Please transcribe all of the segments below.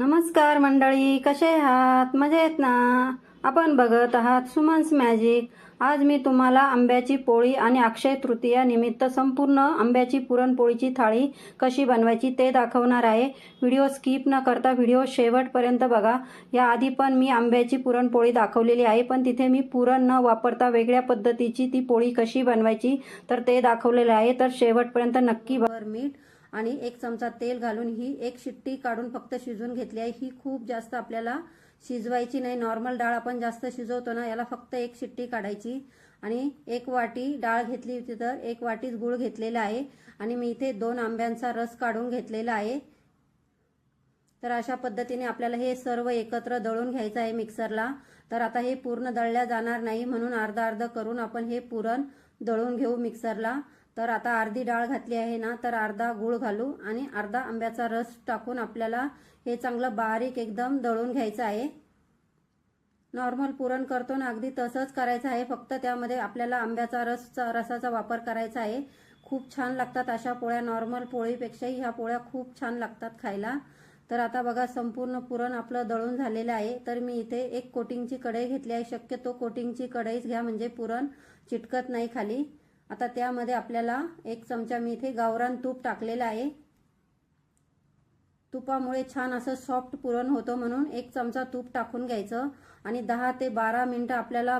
नमस्कार मंडळी कसे आहात? मजेत ना? आपण बघत आहात सुमन्स मॅजिक. आज मी तुम्हाला आंब्याची पोळी आणि अक्षय तृतीया निमित्त संपूर्ण आंब्याची पुरणपोळीची थाळी कशी बनवायची ते दाखवणार आहे. व्हिडिओ स्किप न करता व्हिडिओ शेवटपर्यंत बघा. याआधी पण मी आंब्याची पुरणपोळी दाखवलेली आहे पण तिथे मी पुरण न वापरता वेगळ्या पद्धतीची ती पोळी कशी बनवायची तर ते दाखवलेलं आहे. तर शेवटपर्यंत नक्की बरं मीठ आणि एक चमचा तेल घालून ही एक शिट्टी काढून फक्त शिजवून घेतली आहे. ही खूप जास्त आपल्याला शिजवायची नाही. नॉर्मल डाळ आपण जास्त शिजवतो ना याला फक्त एक शिट्टी काढायची. आणि एक वाटी डाळ घेतली होती तर एक वाटीच गूळ घेतलेला आहे. आणि मी इथे दोन आंब्यांचा रस काढून घेतलेला आहे. तर अशा पद्धतीने आपल्याला हे सर्व एकत्र दळून घ्यायचं आहे मिक्सरला. तर आता हे पूर्ण दळल्या जाणार नाही म्हणून अर्धा अर्ध करून आपण हे पुरण दळून घेऊ मिक्सरला. तर आता अर्धी डाळ घातली आहे ना तर अर्धा गूळ घालू आणि अर्धा आंब्याचा रस टाकून आपल्याला हे चांगलं बारीक एकदम दळून घ्यायचं आहे. नॉर्मल पुरण करतो ना अगदी तसंच करायचं आहे. फक्त त्यामध्ये आपल्याला आंब्याचा रसचा रसाचा वापर करायचा आहे. खूप छान लागतात अशा पोळ्या नॉर्मल पोळीपेक्षाही ह्या पोळ्या खूप छान लागतात खायला. तर आता बघा संपूर्ण पुरण आपलं दळून झालेलं आहे. तर मी इथे एक कोटिंगची कढई घेतली आहे. शक्यतो कोटिंगची कढईच घ्या म्हणजे पुरण चिटकत नाही खाली. आता त्यामध्ये आपल्याला एक चमचा मी इथे गावरान तूप टाकलेलं आहे. तुपामुळे छान असं सॉफ्ट पुरण होतं म्हणून एक चमचा तूप टाकून घ्यायचं. आणि दहा ते बारा मिनटं आपल्याला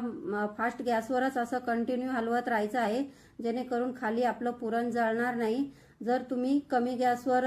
फास्ट गॅसवरच असं कंटिन्यू हलवत राहायचं आहे. जेणेकरून खाली आपलं पुरण जळणार नाही. जर तुम्ही कमी गॅसवर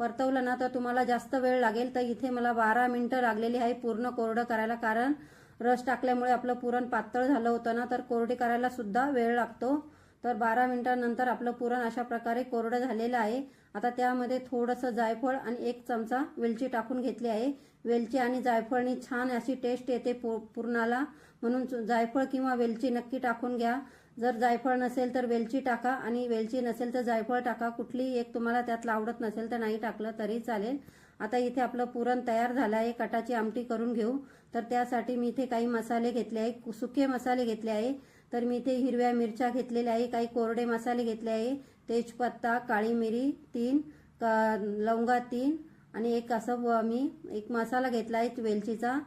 परतवलं ना तर तुम्हाला जास्त वेळ लागेल. तर इथे मला बारा मिनटं लागलेली आहे पूर्ण कोरडं करायला. कारण रस टाकल्यामुळे आपलं पुरण पातळ झालं होतं ना तर कोरडी करायला सुद्धा वेळ लागतो. तर बारा मिनिटांनंतर आपलं पुरण अशा प्रकारे कोरडं झालेलं आहे. आता त्यामध्ये थोडंसं जायफळ आणि एक चमचा वेलची टाकून घेतली आहे. वेलची आणि जायफळनी छान अशी टेस्ट येते पुरणाला. म्हणून जायफळ किंवा वेलची नक्की टाकून घ्या. जर जायफळ नसेल तर वेलची टाका आणि वेलची नसेल तर जायफळ टाका. कुठलीही एक तुम्हाला त्यातलं आवडत नसेल तर नाही टाकलं तरी चालेल. आता इथे आपलं पुरण तयार झालं आहे कटाची आमटी करून घेऊ. तर त्यासाठी मी इथे काही मसाले घेतले आहे सुके मसाले घेतले आहे. तर मी इथे हिरव्या मिरच्या घेतलेल्या आहे काही कोरडे मसाले घेतले आहे. तेजपत्ता काळी मिरी तीन लवंगा तीन आणि एक असं मी एक मसाला घेतला आहे वेलचीचा.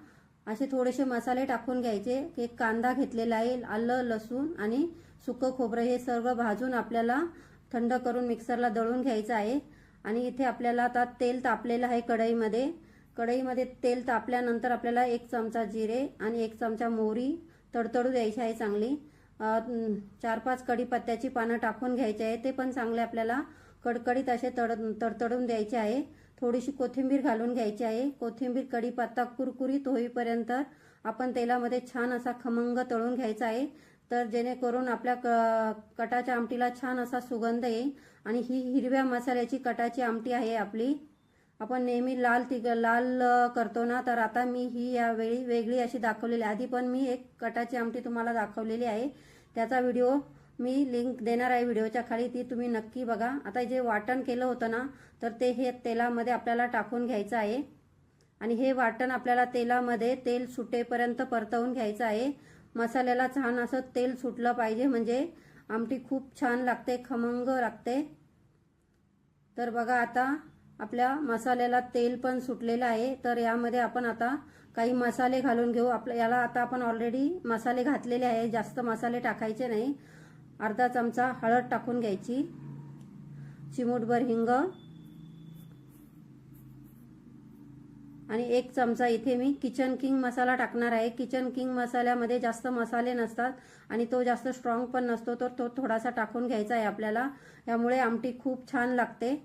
असे थोडेसे मसाले टाकून घ्यायचे. एक कांदा घेतलेला आहे आलं लसूण आणि सुकं खोबरं हे सर्व भाजून आपल्याला थंड करून मिक्सरला दळून घ्यायचं आहे. आणि इथे आपल्याला आता तेल तापलेलं आहे कढईमध्ये. कढईमध्ये तेल तापल्यानंतर आपल्याला एक चमचा जिरे आणि एक चमचा मोहरी तडतडू द्यायची आहे चांगली. चार पाच कढीपत्त्याची पानं टाकून घ्यायची आहे. ते पण चांगले आपल्याला कडकडीत असे तड तडतडून द्यायचे आहे. थोडीशी कोथिंबीर घालून घ्यायची आहे. कोथिंबीर कढीपत्ता कुरकुरीत होईपर्यंत आपण तेलामध्ये छान असा खमंग तळून घ्यायचा आहे. तर जेणेकरून आपल्या क कटाच्या आमटीला छान असा सुगंध येईल आणि ही हिरव्या मसाल्याची कटाची आमटी आहे आपली. आपण नेहमी लाल तिग लाल करतो ना तर आता मी ही यावेळी वेगळी अशी दाखवलेली आधी पण मी एक कटाची आमटी तुम्हाला दाखवलेली आहे. त्याचा व्हिडिओ मी लिंक देणार आहे व्हिडिओच्या खाली ती तुम्ही नक्की बघा. आता जे वाटण केलं होतं ना तर ते हे तेलामध्ये आपल्याला टाकून घ्यायचं आहे. आणि हे वाटण आपल्याला तेलामध्ये तेल सुटेपर्यंत परतवून घ्यायचं आहे. मसाल्याला छान असं तेल सुटलं पाहिजे म्हणजे आमटी खूप छान लागते खमंग लागते. तर बघा आता आपल्या मसाल्याला तेल पण सुटलेलं आहे तर यामध्ये आपण आता काही मसाले घालून घेऊ. आपल्या याला आता आपण ऑलरेडी मसाले घातलेले आहे जास्त मसाले टाकायचे नाही. अर्धा चमचा हळद टाकून घ्यायची. चिमूटभर हिंग. आणि एक चमचा इथे मी किचन किंग मसाला टाकणार आहे. किचन किंग मसाल्यामध्ये जास्त मसाले नसतात आणि तो जास्त स्ट्रॉंग पण नसतो तर तो थोडासा टाकून घ्यायचा आहे आपल्याला. यामुळे आमटी खूप छान लागते.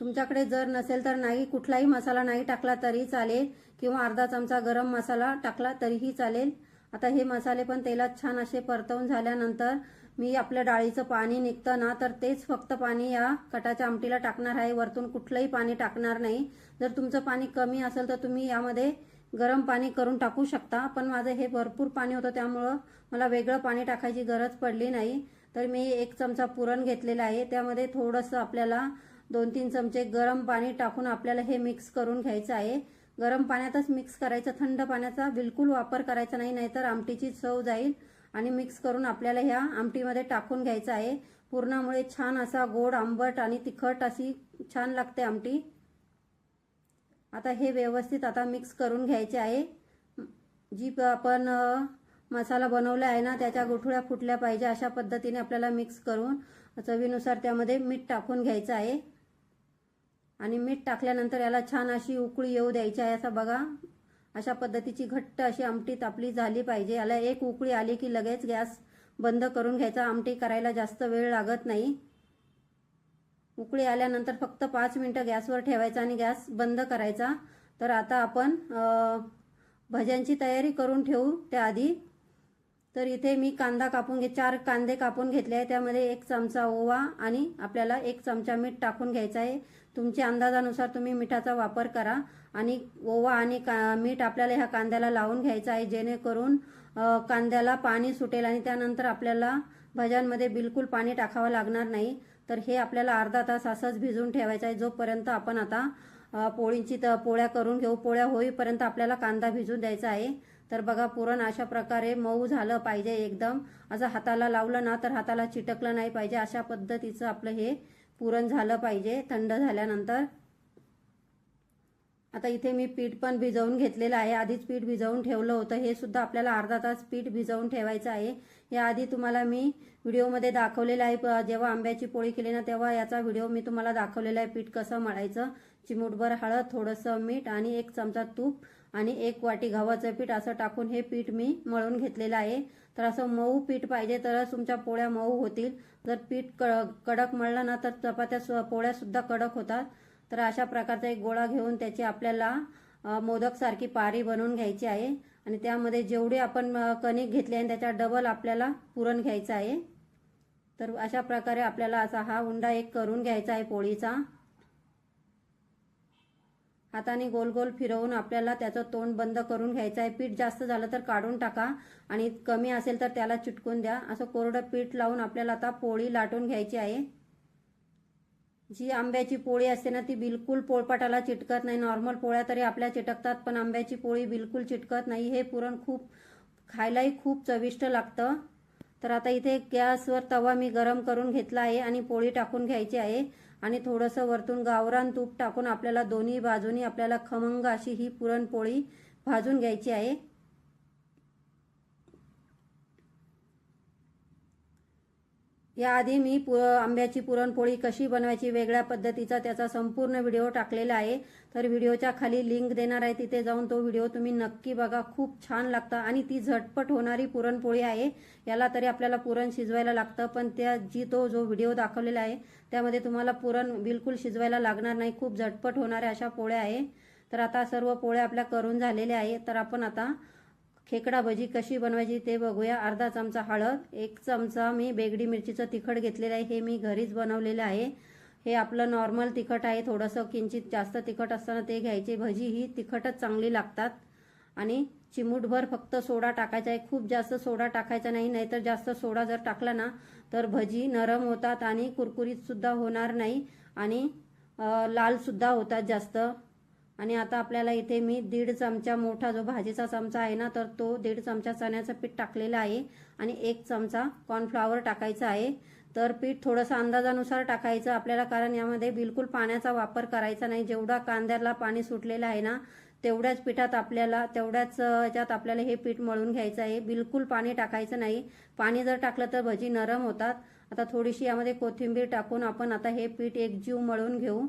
तुमच्याकडे जर नसेल तर नाही कुठलाही मसाला नाही टाकला तरी चालेल किंवा अर्धा चमचा गरम मसाला टाकला तरीही चालेल. आता हे मसाले पण तेलात छान असे परतवून झाल्यानंतर मी आपल्या डाळीचं पाणी निघतं ना तर तेच फक्त पाणी या कटाच्या आमटीला टाकणार आहे. वरतून कुठलंही पाणी टाकणार नाही. जर तुमचं पाणी कमी असेल तर तुम्ही यामध्ये गरम पाणी करून टाकू शकता. पण माझं हे भरपूर पाणी होतं त्यामुळं मला वेगळं पाणी टाकायची गरज पडली नाही. तर मी एक चमचा पुरण घेतलेला आहे. त्यामध्ये थोडंसं आपल्याला दोन तीन चमचे गरम पाणी टाकून आपल्याला हे मिक्स करून घ्यायचं आहे. गरम पाण्यातच मिक्स करायचं. थंड पाण्याचा बिलकुल वापर करायचा नाही नाहीतर आमटीची चव जाईल. आणि मिक्स करून आपल्याला ह्या आमटीमध्ये टाकून घ्यायचं आहे. पूर्णामुळे छान असा गोड आंबट आणि तिखट अशी छान लागते आमटी. आता हे व्यवस्थित आता मिक्स करून घ्यायचे आहे. जी प- आपण मसाला बनवला आहे ना त्याच्या गुठळ्या फुटल्या पाहिजे अशा पद्धतीने आपल्याला मिक्स करून चवीनुसार त्यामध्ये मीठ टाकून घ्यायचं आहे. आणि मीठ टाकल्यानंतर याला छान अशी उकळी येऊ द्यायची आहे. असं बघा अशा पद्धतीची घट्ट अशी आमटी आपली झाली पाहिजे. याला एक उकळी आली की लगेच गॅस बंद करून घ्यायचा. आमटी करायला जास्त वेळ लागत नाही. उकळी आल्यानंतर फक्त पाच मिनटं गॅसवर ठेवायचा आणि गॅस बंद करायचा. तर आता आपण भज्यांची तयारी करून ठेवू. त्याआधी तर इथे मी कांदा कापून घे चार कांदे कापून घेतले आहे त्यामध्ये एक चमचा ओवा आणि आपल्याला एक चमचा मीठ टाकून घ्यायचं आहे. तुमच्या अंदाजानुसार तुम्ही मिठाचा वापर करा आणि ओवा आणि का मीठ आपल्याला ह्या कांद्याला लावून घ्यायचं आहे जेणेकरून कांद्याला पाणी सुटेल आणि त्यानंतर आपल्याला भज्यांमध्ये बिलकुल पाणी टाकावं लागणार नाही. तर हे आपल्याला अर्धा तास असंच भिजून ठेवायचं आहे. जोपर्यंत आपण आता पोळींची पोळ्या करून घेऊ पोळ्या होईपर्यंत आपल्याला कांदा भिजून द्यायचा आहे. तर बघा पुरण अशा प्रकारे मऊ झालं पाहिजे एकदम. असं हाताला लावलं ना तर हाताला चिटकलं नाही पाहिजे. अशा पद्धतीचं आपलं हे पुरण झालं पाहिजे थंड झाल्यानंतर. आता इथे मी पीठ पण भिजवून घेतलेलं आहे. आधीच पीठ भिजवून ठेवलं होतं. हे सुद्धा आपल्याला अर्धा तास पीठ भिजवून ठेवायचं आहे. याआधी तुम्हाला मी व्हिडिओमध्ये दाखवलेलं आहे. प- जेव्हा आंब्याची पोळी केली ना तेव्हा याचा व्हिडिओ मी तुम्हाला दाखवलेला आहे. पीठ कसं मळायचं? चिमूटभर हळद थोडंसं मीठ आणि एक चमचा तूप. आणि एक वाटी गव्हाचं पीठ असं टाकून हे पीठ मी मळून घेतलेलं आहे. तर असं मऊ पीठ पाहिजे तरच तुमच्या पोळ्या मऊ होतील. जर पीठ क कडक मळलं ना तर चपात्या सु- पोळ्या सुद्धा कडक होतात. तर अशा प्रकारचा एक गोळा घेऊन त्याची आपल्याला मोदकसारखी पारी बनवून घ्यायची आहे. आणि त्यामध्ये जेवढे आपण कणिक घेतले आहे त्याच्या डबल आपल्याला पुरण घ्यायचं आहे. तर अशा प्रकारे आपल्याला असा हा उंडा एक करून घ्यायचा आहे पोळीचा. हाताने गोल गोल फिरवून आपल्याला त्याचं तोंड बंद करून घ्यायचं आहे पीठ जास्त झालं तर काढून टाका आणि कमी असेल तर त्याला चिटकून द्या. असं कोरडं पीठ लावून आपल्याला आता पोळी लाटून घ्यायची आहे. जी आंब्याची पोळी असते ना ती बिलकुल पोळपाटाला चिटकत नाही. नॉर्मल पोळ्या तरी आपल्या चिटकतात पण आंब्याची पोळी बिलकुल चिटकत नाही. हे पुरण खूप खायलाही खूप चविष्ट लागतं. तर आता इथे गॅसवर तवा मी गरम करून घेतला आहे आणि पोळी टाकून घ्यायची आहे. आणि थोडंसं वरतून गावरान तूप टाकून आपल्याला दोन्ही बाजूनी आपल्याला खमंग अशी ही पुरणपोळी भाजून घ्यायची आहे. याआधी मी पु आंब्याची पुरणपोळी कशी बनवायची वेगळ्या पद्धतीचा त्याचा संपूर्ण व्हिडिओ टाकलेला आहे. तर व्हिडिओच्या खाली लिंक देणार आहे तिथे जाऊन तो व्हिडिओ तुम्ही नक्की बघा. खूप छान लागतं आणि ती झटपट होणारी पुरणपोळी आहे. याला तरी आपल्याला पुरण शिजवायला लागतं पण त्या जी तो जो व्हिडिओ दाखवलेला आहे त्यामध्ये तुम्हाला पुरण बिलकुल शिजवायला लागणार नाही. खूप झटपट होणाऱ्या अशा पोळ्या आहे. तर आता सर्व पोळ्या आपल्या करून झालेल्या आहे. तर आपण आता खेकडा भजी कशी बनवायची ते बघूया. अर्धा चमचा हळद एक चमचा मी बेगडी मिरचीचं तिखट घेतलेलं आहे. हे मी घरीच बनवलेलं आहे. हे आपलं नॉर्मल तिखट आहे. थोडंसं किंचित जास्त तिखट असताना ते घ्यायचे. भजी ही तिखटच चांगली लागतात. आणि चिमूटभर फक्त सोडा टाकायचा आहे. खूप जास्त सोडा टाकायचा नाही. नाहीतर जास्त सोडा जर टाकला ना तर भजी नरम होतात आणि कुरकुरीत सुद्धा होणार नाही. आणि लालसुद्धा लाल सुद्धा होतात जास्त. आणि आता आपल्याला इथे मी दीड चमचा मोठा जो भाजीचा चमचा आहे ना तर तो दीड चमचा चण्याचं पीठ टाकलेला आहे आणि एक चमचा कॉर्नफ्लॉवर टाकायचा आहे. तर पीठ थोडंसं अंदाजानुसार टाकायचं आपल्याला कारण यामध्ये बिलकुल पाण्याचा वापर करायचा नाही. जेवढा कांद्याला पाणी सुटलेलं आहे ना तेवढ्याच पिठात आपल्याला तेवढ्याच याच्यात आपल्याला हे पीठ मळून घ्यायचं आहे. बिलकुल पाणी टाकायचं नाही. पाणी जर टाकलं तर भजी नरम होतात. आता थोडीशी यामध्ये कोथिंबीर टाकून आपण आता हे पीठ एक जीव मळून घेऊ.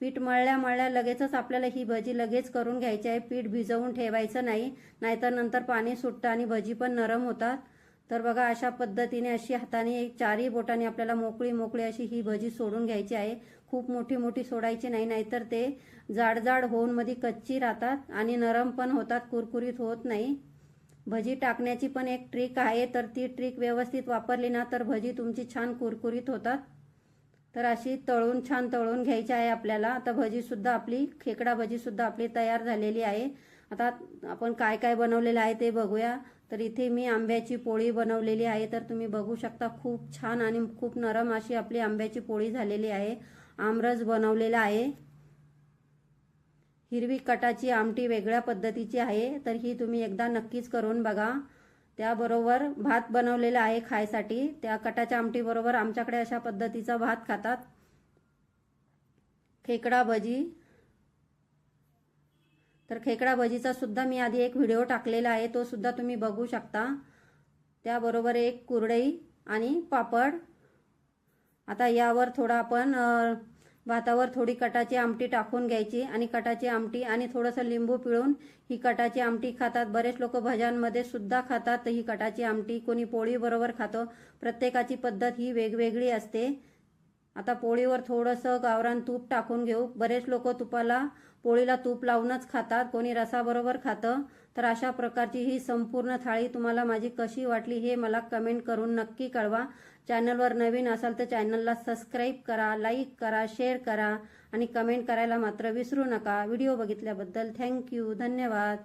पीठ मळल्या मळल्या लगेचच आपल्याला ही भजी लगेच करून घ्यायची आहे. पीठ भिजवून ठेवायचं नाही नाहीतर नंतर पाणी सुटतं आणि भजी पण नरम होतात. तर बघा अशा पद्धतीने अशी हाताने चारही बोटाने आपल्याला मोकळी मोकळी अशी ही भजी सोडून घ्यायची आहे. खूप मोठी मोठी सोडायची नाही नाहीतर ते जाड जाड होऊन मध्ये कच्ची राहतात आणि नरम पण होतात कुरकुरीत होत नाही. भजी टाकण्याची पण एक ट्रिक आहे. तर ती ट्रिक व्यवस्थित वापरली ना तर भजी तुमची छान कुरकुरीत होतात. तर अशी तळून छान तळून घ्यायची आहे आपल्याला. आता भजी सुद्धा आपली खेकडा भजी सुद्धा आपली तयार झालेली आहे. आता आपण काय काय बनवलेलं आहे ते बघूया. तर इथे मी आंब्याची पोळी बनवलेली आहे. तर तुम्ही बघू शकता खूप छान आणि खूप नरम अशी आपली आंब्याची पोळी झालेली आहे. आमरस बनवलेला आहे. हिरवी कटाची आमटी वेगळ्या पद्धतीची आहे. तर ही तुम्ही एकदा नक्कीच करून बघा. त्याबरोबर भात बनवलेला आहे खायसाठी. त्या कटाच्या आमटीबरोबर आमच्याकडे अशा पद्धतीचा भात खातात. खेकडा भजी. तर खेकडा भजीचा सुद्धा मी आधी एक व्हिडिओ टाकलेला आहे तो सुद्धा तुम्ही बघू शकता. त्याबरोबर एक कुरडई आणि पापड. आता यावर थोडा आपण भातावर थोडी कटाची आमटी टाकून घ्यायची आणि कटाची आमटी आणि थोडंसं लिंबू पिळून ही कटाची आमटी खातात. बरेच लोक भज्यांमध्ये सुद्धा खातात ही कटाची आमटी कोणी पोळीबरोबर खातो खातं. प्रत्येकाची पद्धत ही वेगवेगळी असते. आता पोळीवर थोडंसं गावरान तूप टाकून घेऊ. बरेच लोक तुपाला पोळीला तूप लावूनच खातात. कोणी रसाबरोबर खातं तर अशा प्रकारची ही संपूर्ण थाळी तुम्हाला माझी कशी वाटली हे मला कमेंट करून नक्की कळवा. चॅनलवर नवीन असाल तर चॅनलला सबस्क्राईब करा लाईक करा शेअर करा आणि कमेंट करायला मात्र विसरू नका. व्हिडिओ बघितल्याबद्दल थँक्यू. धन्यवाद.